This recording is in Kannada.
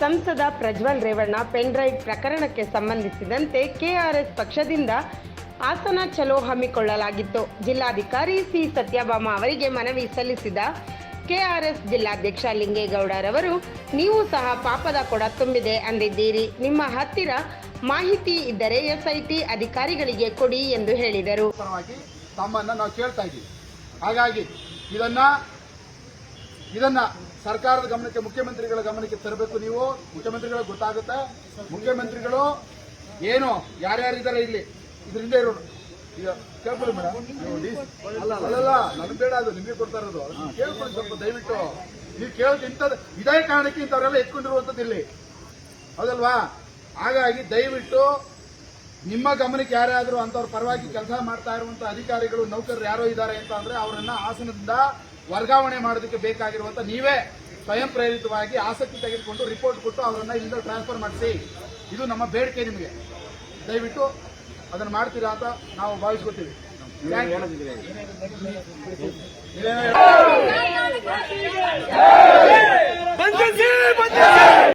ಸಂಸದ ಪ್ರಜ್ವಲ್ ರೇವಣ್ಣ ಪೆನ್ಡ್ರೈವ್ ಪ್ರಕರಣಕ್ಕೆ ಸಂಬಂಧಿಸಿದಂತೆ ಕೆಆರ್ಎಸ್ ಪಕ್ಷದಿಂದ ಆಸನ ಚಲೋ ಹಮ್ಮಿಕೊಳ್ಳಲಾಗಿತ್ತು. ಜಿಲ್ಲಾಧಿಕಾರಿ ಸಿ ಸತ್ಯಭಾಮ ಅವರಿಗೆ ಮನವಿ ಸಲ್ಲಿಸಿದ ಕೆಆರ್ಎಸ್ ಜಿಲ್ಲಾಧ್ಯಕ್ಷ ಲಿಂಗೇಗೌಡರವರು, ನೀವು ಸಹ ಪಾಪದ ಕೊಡ ತುಂಬಿದೆ ಅಂದಿದ್ದೀರಿ. ನಿಮ್ಮ ಹತ್ತಿರ ಮಾಹಿತಿ ಇದ್ದರೆ ಎಸ್ಐಟಿ ಅಧಿಕಾರಿಗಳಿಗೆ ಕೊಡಿ ಎಂದು ಹೇಳಿದರು. ಹಾಗಾಗಿ ಇದನ್ನ ಇದನ್ನ ಸರ್ಕಾರದ ಗಮನಕ್ಕೆ, ಮುಖ್ಯಮಂತ್ರಿಗಳ ಗಮನಕ್ಕೆ ತರಬೇಕು ನೀವು. ಮುಖ್ಯಮಂತ್ರಿಗಳ ಗೊತ್ತಾಗುತ್ತೆ. ಮುಖ್ಯಮಂತ್ರಿಗಳು ಏನು, ಯಾರ್ಯಾರಿದ್ದಾರೆ ಇಲ್ಲಿ? ಇದರಿಂದ ಇರೋರು. ಈಗ ಕೇಳ್ಕೊಳ್ಳಿ ಮೇಡಮ್ ಅಲ್ಲಲ್ಲ ನನಗೆ ಬೇಡ ಅದು, ನಿಮಗೆ ಕೊಡ್ತಾ ಇರೋದು. ಕೇಳ್ಕೊಳ್ಳಿ ಸ್ವಲ್ಪ, ದಯವಿಟ್ಟು. ನೀವು ಕೇಳೋದು ಇಂಥದ್ದು, ಇದೇ ಕಾರಣಕ್ಕೆ ಇಂಥವರೆಲ್ಲ ಎತ್ಕೊಂಡಿರುವಂಥದ್ದು ಇಲ್ಲಿ. ಹೌದಲ್ವಾ? ಹಾಗಾಗಿ ದಯವಿಟ್ಟು ನಿಮ್ಮ ಗಮನಕ್ಕೆ ಯಾರಾದರೂ ಅಂತವ್ರ ಪರವಾಗಿ ಕೆಲಸ ಮಾಡ್ತಾ ಇರುವಂಥ ಅಧಿಕಾರಿಗಳು, ನೌಕರರು ಯಾರೋ ಇದ್ದಾರೆ ಅಂತ ಅಂದ್ರೆ ಅವರನ್ನ ಹಾಸನದಿಂದ ವರ್ಗಾವಣೆ ಮಾಡೋದಕ್ಕೆ ಬೇಕಾಗಿರುವಂಥ ನೀವೇ ಸ್ವಯಂ ಪ್ರೇರಿತವಾಗಿ ಆಸಕ್ತಿ ತೆಗೆದುಕೊಂಡು ರಿಪೋರ್ಟ್ ಕೊಟ್ಟು ಅವರನ್ನು ಇಲ್ಲಿಂದ ಟ್ರಾನ್ಸ್ಫರ್ ಮಾಡಿಸಿ. ಇದು ನಮ್ಮ ಬೇಡಿಕೆ ನಿಮಗೆ. ದಯವಿಟ್ಟು ಅದನ್ನು ಮಾಡ್ತೀರಾ ಅಂತ ನಾವು ಭಾವಿಸ್ಕೊತೀವಿ.